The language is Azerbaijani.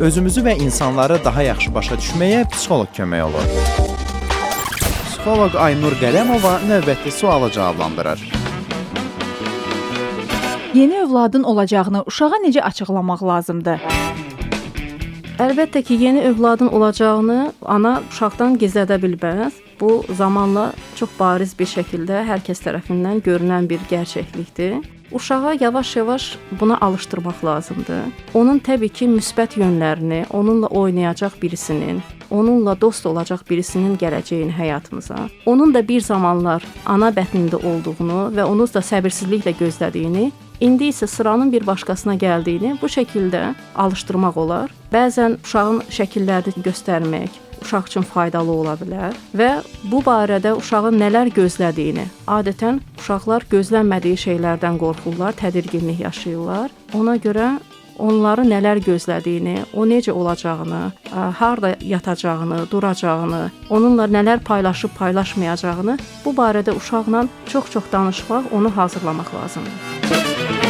özümüzü və insanları daha yaxşı başa düşməyə psixoloq kömək olur. Psixoloq Aynur Qələmova növbəti sualı cavablandırır. Yeni övladın olacağını uşağa necə açıqlamaq lazımdır? Əlbəttə ki, yeni övladın olacağını ana uşaqdan gizlədə bilməz. Bu zamanla çox bariz bir şəkildə hər kəs tərəfindən görünən bir gerçəklikdir. Uşağa yavaş-yavaş buna alışdırmaq lazımdır. Onun təbii ki, müsbət yönlərini, onunla oynayacaq birisinin, onunla dost olacaq birisinin gələcəyini həyatımıza, onun da bir zamanlar ana bətnində olduğunu və onu da səbirsizliklə gözlədiyini, indi isə sıranın bir başqasına gəldiyini bu şəkildə alışdırmaq olar. Bəzən uşağın şəkillərini göstərmək uşaq üçün faydalı ola bilər və bu barədə uşağın nələr gözlədiyini, adətən uşaqlar gözlənmədiyi şeylərdən qorxurlar, tədirginlik yaşayırlar. Ona görə onları nələr gözlədiyini, o necə olacağını, harda yatacağını, duracağını, onunla nələr paylaşıb paylaşmayacağını bu barədə uşaqla çox-çox danışmaq, onu hazırlamaq lazımdır. Thank you.